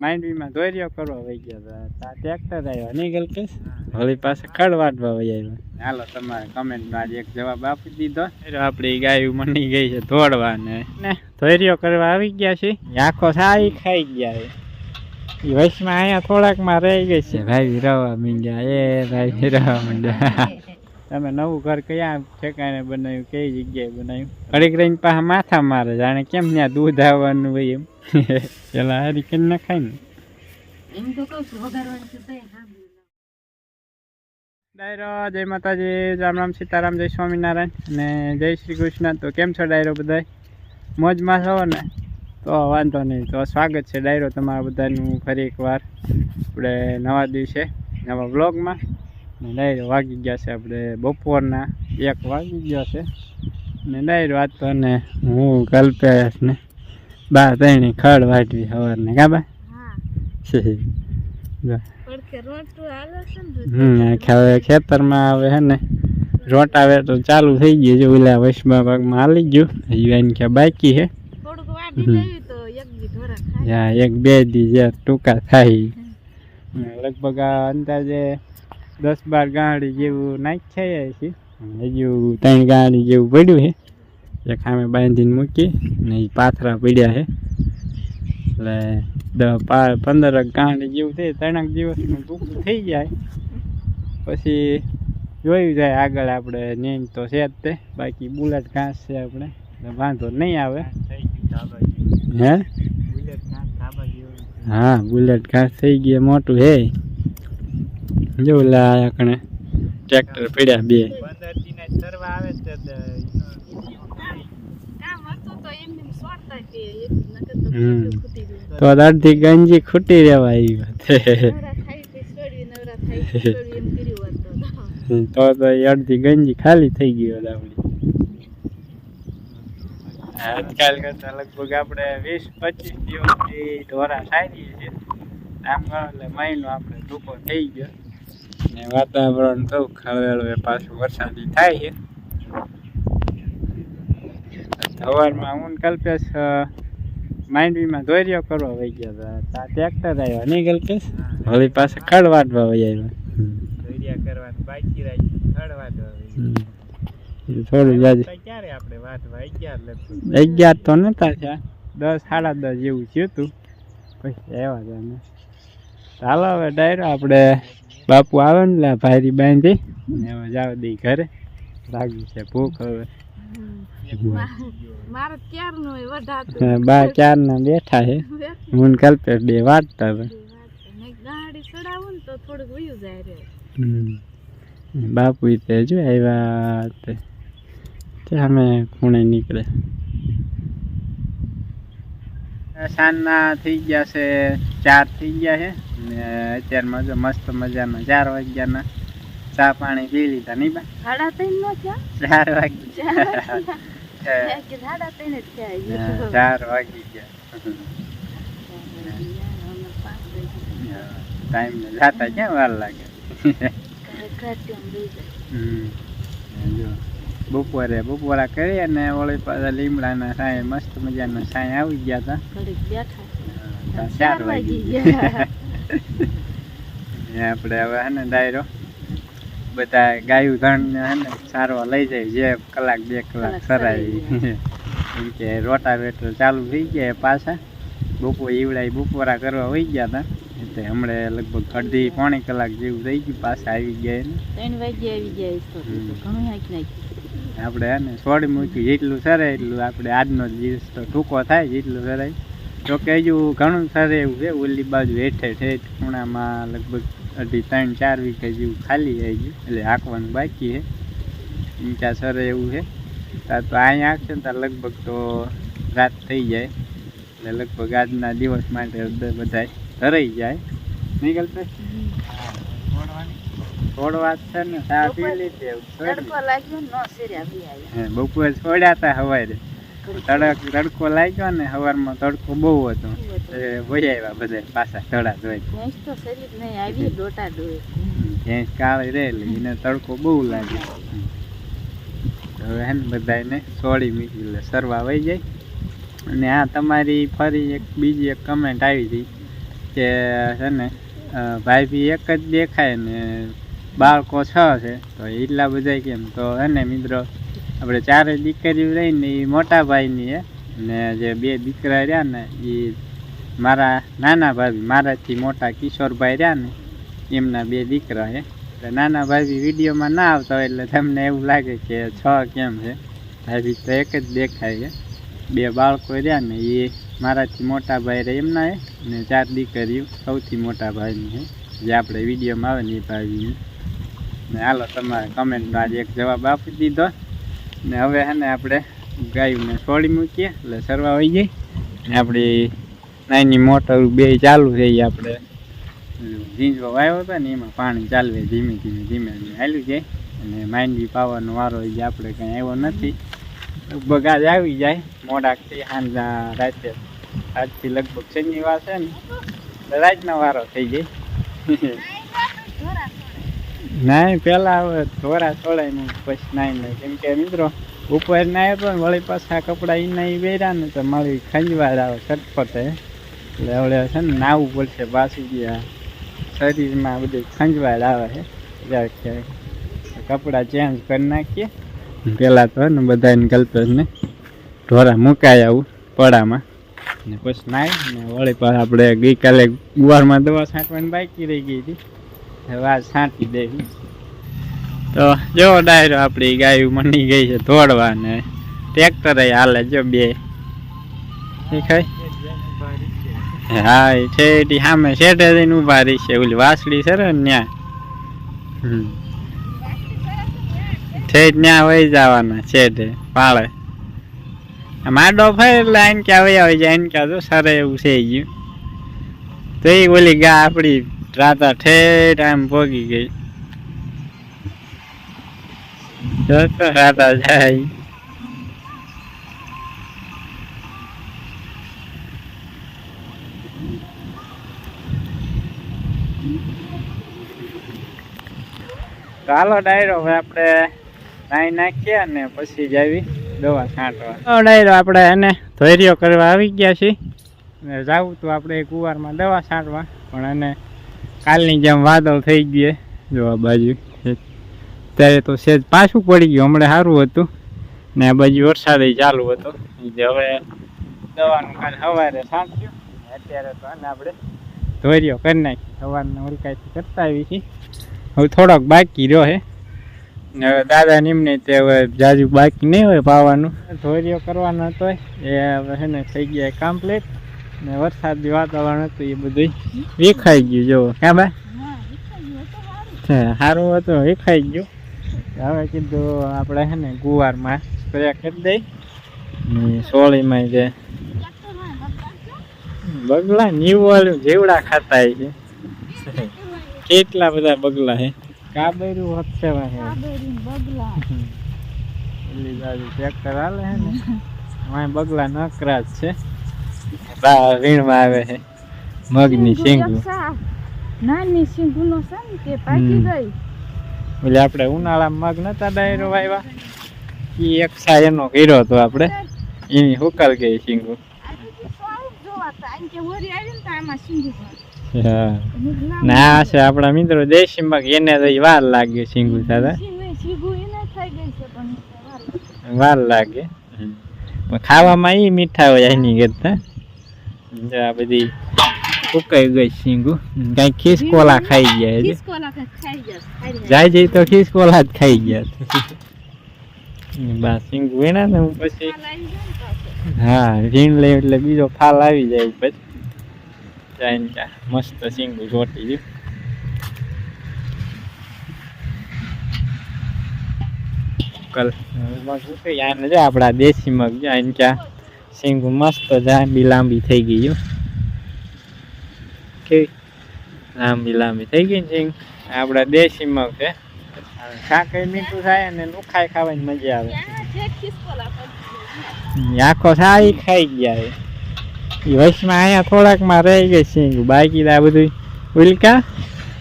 માંડવીમાં દોર્યો કરવા વહી ગયા હતા તા ટ્રેક્ટર આવ્યો. નહીં ગલકેશ વળી પાસે ખડ વાટવા વહી આવ્યો. હાલો તમારે કમેન્ટમાં આજે એક જવાબ આપી દીધો. એટલે આપણી ગાયું મની ગઈ છે ધોડવાને ને? ધોર્યો કરવા આવી ગયા છે? આખો સારી ખાઈ ગયા એ વચમાં અહીંયા થોડાકમાં રહી ગઈ છે. ભાઈ રવા મીંડ્યા. એ ભાઈ રવા મીંડ્યા. તમે નવું ઘર કયા ઠેકાણે બનાવ્યું કઈ જગ્યાએ બનાવ્યું? ઘડીક રહીને પાછા માથા મારે જાણે કેમ ત્યાં દૂધ આવવાનું હોય એમ? પેલા હારી કરી નાખાય ને. એમ તો કહું. ડાયરો જય માતાજી રામ રામ સીતારામ જય સ્વામિનારાયણ અને જય શ્રી કૃષ્ણ. તો કેમ છો ડાયરો બધા મોજમાં છો ને? તો વાંધો નહીં. તો સ્વાગત છે ડાયરો તમારા બધાનું ફરી એકવાર. આપણે નવા દિવસે નવા બ્લોગમાં ને વાગી ગયા છે આપણે બપોરના. એક વાગી ગયો છે. ને ડાયરો વાંચતો ને હું કલ્પેશ ને બા ત્રણે ખડ વાટવી સવારને કા બા? હા. છે. જો. પડખે રોટું હાલે છે ને હમ આ ખેતરમાં હવે હે ને. રોટાવેટર ચાલુ થઈ ગયું છે. ઓલા વૈષ્ણવ ભાગમાં હાલી ગયું. યુવાન કે બાકી છે. વાટી એક બે દી જે ટૂંકા થાય. લગભગ આ અંદાજે દસ બાર ગાંડી જેવું નાખ્યા છે. હજુ ત્રણ ગાંડી જેવું પડ્યું છે. એક સામે બાંધીને મૂકી ને એ પાથરા પડ્યા છે. એટલે દસ પંદર ગાંડી જેવું થઈ ત્રણેક દિવસનું ટૂંકું થઈ જાય. પછી જોયું જાય આગળ આપણે નીમ તો છે જ તે બાકી બુલેટ ઘાસ છે આપણે. વાંધો નહીં આવે. હે? હા બુલેટ ઘાસ થઈ ગયા મોટું હે જો લા આકણે ટ્રેક્ટર પડ્યા બે. તો દાઢી ગયું. ગંજી ખૂટી રહેવા આવી વાત. તે. તે અડધી ગંજી ખાલી થઈ ગઈ હોત આપણી આજકાલ કરતા લગભગ આપણે વીસ પચીસ દિવસથી ઢોરા સારી છે આમ એટલે મહિનો આપણે ટૂંકો થઈ ગયો. ને વાતાવરણ તો ખવેલું પાછું વરસાદી થાય છે. સવારમાં હું કલ્પેશ માંડવીમાં દોર્યો કરવા વહી ગયા હતા. ત્યાં ટ્રેક્ટર આવ્યો નહીં કલ્પેશ? વળી પાસે ખડ વાટવા વહી આવ્યો. દોરિયા કરવાનું બાકી રાખી ખડ વાટવા થોડું જાજુ ક્યારે આપણે વાત અગિયાર અગિયાર તો નતા થયા. દસ સાડા દસ જેવું થયું હતું પછી આવ્યા હતા ચાલો હવે ડાયરો આપણે બાપુ આવે ને લા ભારી બાંધી. ને હવે જાવ દઈ ઘરે. લાગી છે ભૂખ હવે. બા ચારના બેઠા છે હું કલ્પેશ બે વાટતા હતા. બાપુ તે જો આવ્યા તે. અમે ખૂણે નીકળે સાંજના થઈ ગયા છે ચાર થઈ ગયા છે. ને અત્યારમાં જો મસ્ત મજાના ચાર વાગ્યાના ચા પાણી પી લીધા નહીં બા? સાડા ત્રણ નો ચાર વાગી ચાર વાગી ગયા. ટાઈમ ને જાતા ક્યાં વાર લાગે? હમ. જો. બપોરે બપોરા કરી અને ઓળી પાછા લીમડાના સાંય મસ્ત મજાના સાંય આવી ગયા હતા ચાર વાગી ગયા. આપણે હવે હે ને ડાયરો બધા ગાયું ધણ હે ને સારવા લઈ જાય જે કલાક બે કલાક સરાય. એમ કે રોટાવેટર ચાલુ થઈ ગયા પાછા. બપોર ઈવડાઈ બપોરા કરવા વહી ગયા હતા એટલે હમણાં લગભગ અડધી પોણી કલાક જેવું થઈ ગયું પાછા આવી ગયા ત્રણ વાગે આવી ગયા ઘણું હાંકી નાખ્યું. આપણે હે ને છોડી મૂક્યું જેટલું સરે એટલું આપણે આજનો દિવસ તો ટૂંકો થાય, જેટલું તો કે હજુ ઘણું સરે એવું છે, ઓલી બાજુ હેઠે ઠેઠ ખૂણામાં લગભગ અઢી ત્રણ ચાર વીઘા જેવું ખાલી આવી ગયું એટલે હાંકવાનું બાકી છે. ઊંચા સરે એવું છે. ત્યાં તો અહીંયા હાંકશે ને ત્યાં લગભગ તો રાત થઈ જાય. એટલે લગભગ આજના દિવસ માટે બધા ધરાઈ જાય. નીકળતે જ છે ને ચા પી લીધી તડકો લાગ્યો ન સેર્યા બી આવ્યા બપોરે છોડ્યા હતા સવારે તડક તડકો લાગ્યો ને સવારમાં તડકો બહુ હતો. વહી આવ્યા બધા પાછા તળા ધોઈ. ભેંસ તો શરીર નહીં આવી ડોટા ડોય ભેંસ કાળી રહે એને તડકો બહુ લાગ્યો. હવે હે ને બધાને છોડી મીઠી એટલે સરવા વહી જાય. અને આ તમારી ફરી એક બીજી એક કમેન્ટ આવી હતી કે છે ને ભાઈ બી એક જ દેખાય ને બાળકો છ છે, તો એટલા બધા કેમ? તો એને મિત્રો, આપણે ચારે દીકરીઓ રહીને એ મોટા ભાઈની છે ને જે બે દીકરા રહ્યા ને એ મારા નાના ભાભી, મારાથી મોટા કિશોરભાઈ રહ્યા ને, એમના બે દીકરા છે એટલે નાના ભાભી વિડીયોમાં ના આવતા હોય એટલે તમને એવું લાગે કે છ કેમ છે? ભાભી તો એક જ દેખાય છે. બે બાળકો રહ્યા ને એ મારાથી મોટા ભાઈ રહે એમના છે ને ચાર દીકરીઓ સૌથી મોટા ભાઈની છે જે આપણે વિડીયોમાં આવે ને એ ભાભીની. ને હાલો, તમારે કમેન્ટનો આજે એક જવાબ આપી દીધો. ને હવે હે ને આપણે ગાયને છોડી મૂકીએ, એટલે સરવા હોઈ જાય ને આપણી નાની મોટર બે ચાલુ થઈ આપણે ઝીંઝવો વાવ્યો હતો ને, એમાં પાણી ચાલવે ધીમે ધીમે ધીમે ધીમે હાલ્યું જાય અને માંડવી પાવાનો વારો હજી આપણે કંઈ આવ્યો નથી. લગભગ આજ આવી જાય, મોડાકથી સાંજના રાતે, આજથી લગભગ શનિવાર છે ને રાતનો વારો થઈ જાય નાય, પેલા હવે ધોરા છોડાય નહીં પછી નાઈ નહીં કેમ કે મિત્રો, ઉપર નાય તો વળી પાછા કપડા ઈ નાઈ વેર્યા ને, તો મારી ખંજવાર આવે છટપટે એટલે હવે છે ને, નાવું પડશે પાછું ગયા શરીરમાં બધી ખંજવાળ આવે છે. કપડાં ચેન્જ કરી નાખીએ. પેલા તો ને બધાને કલ્પેશને ઢોરા મુકાય આવું પડામાં. ને પછી નાય ને, વળી પાછા આપણે ગઈકાલે ગુવારમાં દવા છાંટવાની બાકી રહી ગઈ હતી. આ છાંટી દેવી તો જો ડાયરો આપણી ગાયું મની ગઈ છે ધોડવાને ટ્રેક્ટર હાલે જો બે. હા, એ ઠેઠી સામે શેઠે જઈને ઊભા રહી છે. ઓલી વાસળી છે ને ત્યાં. ઠેઠ ત્યાં વહી જવાના શેઠે પાળે માડો ફાય એટલે આઈને ક્યાં વહી આવી જાય આઈને ક્યાં જો સરે એવું છે ગયું. તો એ ઓલી ગા આપણી રાતા ઠેઠ આમ ભોગી ગઈ. જો તો રાતા જાય. ચાલો ડાયરો હવે આપણે નાઈ નાખીએ ને પછી જાવી દવા છાંટવા. ડાયરો, આપણે એને ધૈર્ય કરવા આવી ગયા છીએ. ને જાવું તો આપણે કુવારમાં દવા છાંટવા, પણ એને કાલની જેમ વાદળ થઈ ગયે. જો આ બાજુ ત્યારે તો સેજ પાછું પડી ગયું, હમણાં સારું હતું. ને આ બાજુ વરસાદ ચાલુ હતો. હવે દવાનું કાલ સવારે ને અત્યારે તો આને આપણે ધોર્યો કરી નાખી. સવારના ઉલકાઈથી કરતા આવી છીએ. હવે થોડોક બાકી રહ્યો હે હવે દાદા નિમને તે હવે જાજુ બાકી નહીં હોય પાવાનું ધોર્યો કરવાનો હતો એ હવે છે ને થઈ ગયા કમ્પ્લીટ ને વરસાદી વાતાવરણ હતું એ બધું વેખાઈ ગયું જો બા હા વિખાઈ સારું. હતું વેખાઈ ગયું. હવે કીધું આપણે છે ને ગુવારમાં સ્પ્રે કરી દઈ. સોળીમાં જે? બગલા નીવવાળું જેવડા ખાતા છે. કેટલા બધા બગલા હે કાબેરું કાબેરીને બગલા. પેલી બાજુ ટ્રેક્ટર હાલે છે ને. વાંય બગલા નકરા જ છે. બા વીણમાં આવે છે. મગની શીંગું. નાની શીંગુનો છે ને તે પાકી. ગઈ. એટલે આપણે ઉનાળામાં મગ નતા ડાયરો વાવ્યા એ એક સા એનો કર્યો હતો આપણે. એની હુકલ ગઈ શીંગું. ના છે આપણા મિત્રો દેશી મગ. એને તો વાર લાગે સિંગુ શીંગું- એ તો વાર લાગે. ખાવામાં ઈ મીઠા હોય એની કરતા. આ બધી સુકાઈ ગઈ શીંગું કઈ ખિસકોલા ખાઈ ગયા છે જાય. જઈ તો ખિસકોલા જ ખાઈ ગયા બસ શીંગું એના ને હું પછી. હા ઝીણ લે એટલે બીજો ફાલ આવી જાય પછી જાય ત્યાં મસ્ત શીંગું ચોટી ગયું કલ આપણા દેશી મગ જાય ક્યાં શીંગું મસ્ત લાંબી લાંબી થઈ ગઈ જો કેવી? લાંબી લાંબી થઈ ગઈ સિંગ. આપણા દેશી મગ છે. કાંકરી મીઠું થાય ને નુખાઈ ખાવાની મજા આવે. આખો સારી ખાઈ ગયા એ વચમાં અહીંયા થોડાકમાં રહી ગઈ સિંગ. બાકી દા આ બધું ઉલકા?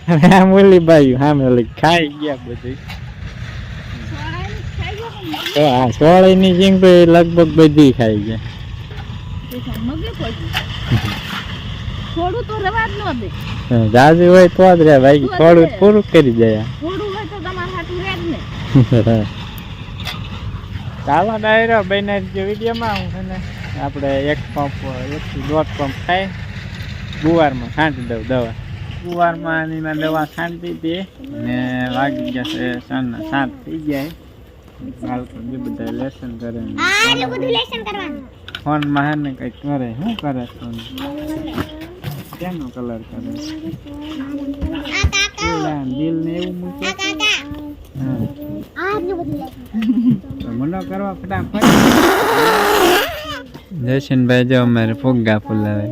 અને આમ ઓલી બાજુ સામે ઓલી ખાઈ ગયા બધું તો આ સોળીની સિંગ તો લગભગ બધી ખાઈ ગયા. મગે થોડું તો રવા જ ન દે. જાજુ હોય તો જ રે ભાઈ. થોડું પૂરું કરી દે થોડું હોય તો તમારે જ ને. ચાલો ડાયરો બને જે વિડીયોમાં હું છે ને આપણે એક પંપ એકથી દોઢ પંપ થાય. ગુવારમાં છાંટી દઉં દવા. ગુવારમાં એમાં દવા છાંટી દે ને વાગી ગયા છે સાત થઈ જાય બાળકો જે બધા લેસન કરે ને ફોનમાં હે ને કંઈક કરે શું કરે ફોન? કેનો કલર કરે? દિલ ને એવું મૂકે? મનો કરવા ફટાફટ. દર્શનભાઈ જો અમારે ફુગ્ગા ફૂલાવે.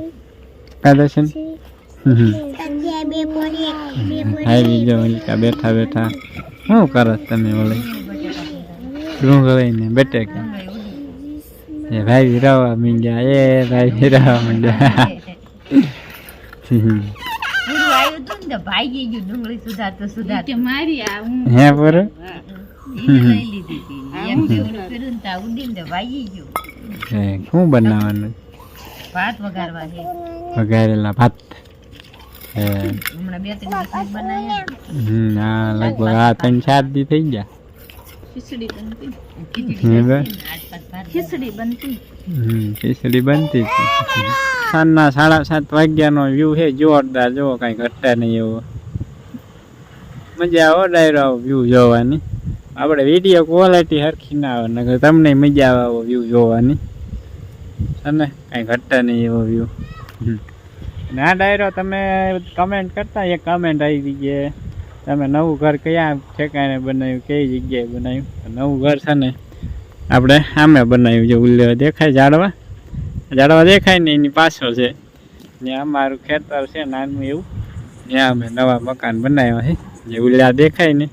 કા દર્શન. આવી જો ઓલિકા બેઠા બેઠા. શું કરો છો તમે ઓલે ને બેટે કે એ ભાઈ વિરાવા મીંડ્યા એ ભાઈ વિરાવા માંડ્યા. કે મારી આ હું હે પર શું બનાવવાનું? ભાત વઘારવા છે. વઘારેલા ભાત. હે. હમણાં બે ત્રણ બનાવ્યા. હમ હા લગભગ આ ત્રણ ચાર દી થઈ ગયા. ખીચડી બનતી. ખીચડી બનતી. હમ ખીચડી બનતી સાંજના સાડા સાત વાગ્યાનો વ્યૂ છે જોરદાર. જોવો કાંઈ ઘટતા નહીં એવો. મજા આવે ડાયરો વ્યૂ જોવાની. આપણે વીડિયો ક્વોલિટી હરખી ના આવે નગર તમને મજા આવે આવો વ્યૂ જોવાની. અને કાંઈ ઘટતા નહીં એવો વ્યૂ ના ડાયરો તમે કમેન્ટ કરતા એક કમેન્ટ આવી ગઈ તમે નવું ઘર કયા ઠેકાણે બનાવ્યું, કઈ જગ્યાએ બનાવ્યું? નવું ઘર છે ને, આપણે આમે બનાવ્યું છે ઉલ્લે દેખાય ઝાડવા ઝાડવા દેખાય ને એની પાછળ છે. ને અમારું ખેતર છે નાનું એવું. ત્યાં અમે નવા મકાન બનાવ્યા છે. જે ઉલ્લા દેખાય ને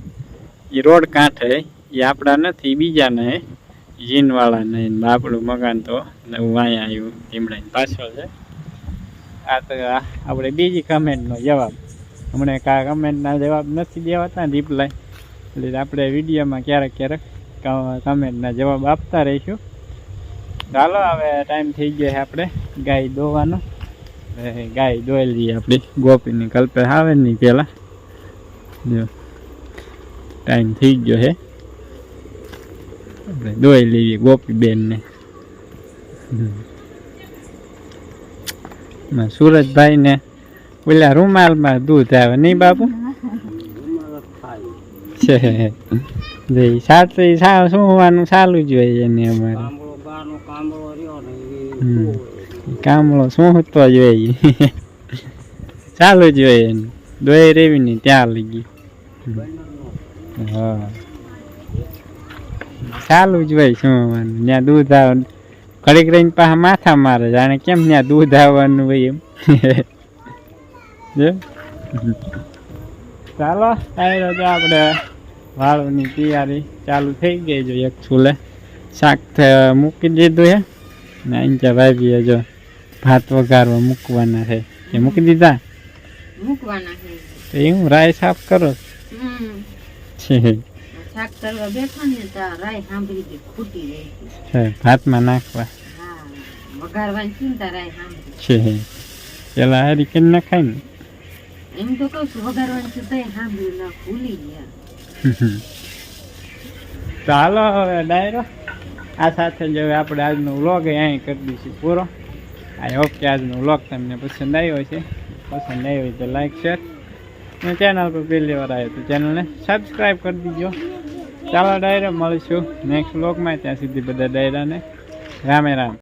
એ રોડ કાંઠે એ આપણા નથી બીજાના હે જીનવાળાને આપણું મકાન તો નવું અહીંયા આવ્યું લીમડાની પાછળ છે. આ તો આપણે બીજી કમેન્ટનો જવાબ. હમણાં કાં કમેન્ટના જવાબ નથી દેવાતા રિપ્લાય એટલે આપણે વિડીયોમાં ક્યારેક ક્યારેક કમેન્ટના જવાબ આપતા રહીશું. ચાલો, હવે ટાઈમ થઈ ગયો છે આપણે ગાય દોવાનો. ગાય દોઈ લઈએ આપણી. ગોપીની કલ્પે આવે નહીં પહેલાં જો ટાઈમ થઈ ગયો છે. આપણે દોઈ લઈએ ગોપી બેનને. સુરજભાઈ ઓલા રૂમાલમાં દૂધ આવે નહીં બાપુ? છે. જે સાથે સુવાનું ચાલુ જ હોય એને અમારે. કામળો શું જ હોય. ચાલુ જ હોય એને. દોઈ રેવી ને ત્યાં લગી હા. ચાલુ જ હોય સુવાનું ત્યાં દૂધ આવે. ઘડીક રહીને પાછા માથા મારે. જાણે કેમ ત્યાં દૂધ આવવાનું હોય એમ. જો? ચાલો આવી તો આપણે વાળુની તૈયારી ચાલુ થઈ ગઈ જો એક ચૂલે શાક મૂકી દીધું છે. ને અહીંયા ભાભીએ જો ભાત વઘારવા મૂકવાના છે. એ મૂકી દીધા? મૂકવાના છે. તો એ હું રાય સાફ કરો. છે. શાક કરવા બેઠા ને ત્યાં રાય સાંભળી હતી ખૂટી રહી છે. ભાતમાં નાખવા. હા વઘારવાની ચિંતા રાય સાંભળી. છે. પેલા હારી કરી નખાય ને? તો ચાલો હવે, ડાયરો. આ સાથે જ હવે આપણે આજનો વ્લોગ અહીં કરી દઈશું પૂરો. આઈ હોપ કે આજનો વ્લોગ તમને પસંદ આવ્યો છે પસંદ આવ્યો તો લાઈક, શેર. અને ચેનલ પર પહેલી વાર આવ્યો તો ચેનલને સબસ્ક્રાઈબ કરી દીજો. ચાલો ડાયરો, મળીશું નેક્સ્ટ વ્લોગમાં. ત્યાં સુધી બધા ડાયરાને રામે રામ.